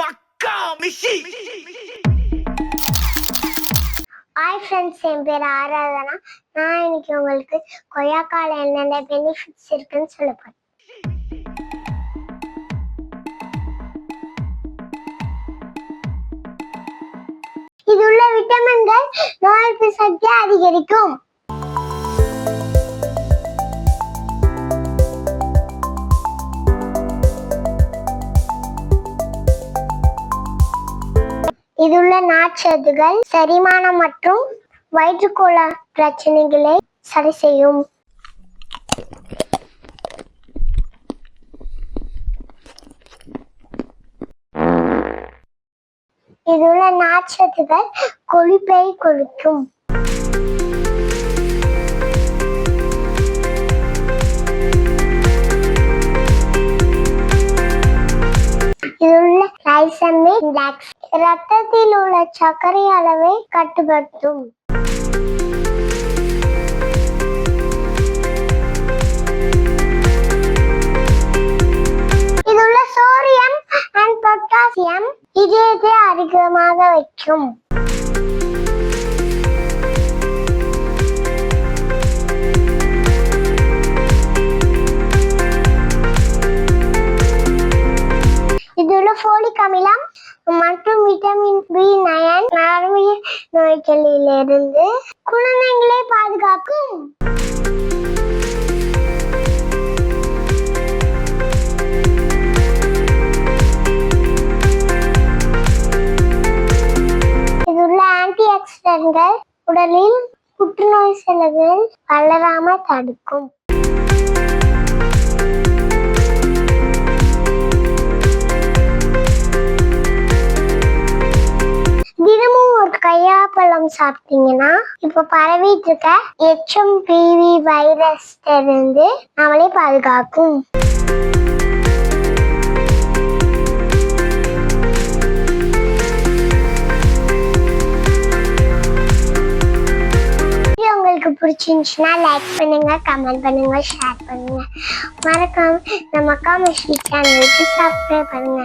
மக்கா மிஷி. Hi friends என் பேர் ஆராதனா. நான் இன்னைக்கு உங்களுக்கு கொய்யாக்கால என்னென்ன பெனிஃபிட்ஸ் இருக்குன்னு சொல்ல போறேன். இது உள்ள விட்டமின்கள் நோய் சக்தியை அதிகரிக்கும். இதுள்ள நார்ச்சத்துகள் செரிமானம் மற்றும் வயிற்றுக்கோள பிரச்சனைகளை சரி செய்யும். இதுள்ள நார்ச்சத்துகள் கொழுப்பை கொடுக்கும் ரத்தத்தில் உள்ள சர்க்கரை அளவை கட்டுப்படுத்தும். இதுள்ள சோடியம் அண்ட் பொட்டாசியம் இதயத்தை அதிகமாக வைக்கும். இதுள்ள ஃபோலிக் அமிலம் மற்றும் விட்டமின் பி நயன் நரம்பிய நோய்களிலிருந்து குழந்தைகளை பாதுகாக்கும். இதுள்ள ஆன்டி ஆக்சிடென்ட்கள் உடலில் புற்றுநோய் செல்கள் வளராம தடுக்கும். பழம் சாப்பிட்டீங்கன்னா இப்ப பரவிட்டு இருக்க எச்எம் பிவி வைரஸ் இருந்து நம்மளே பாதுகாக்கும். உங்களுக்கு பிடிச்சிருந்துச்சுன்னா லைக் பண்ணுங்க கமெண்ட் பண்ணுங்க ஷேர் பண்ணுங்க. மறக்காம நம்ம அக்கா மிஷி சேனலுக்கு சப்ஸ்கிரைப் பண்ணுங்க.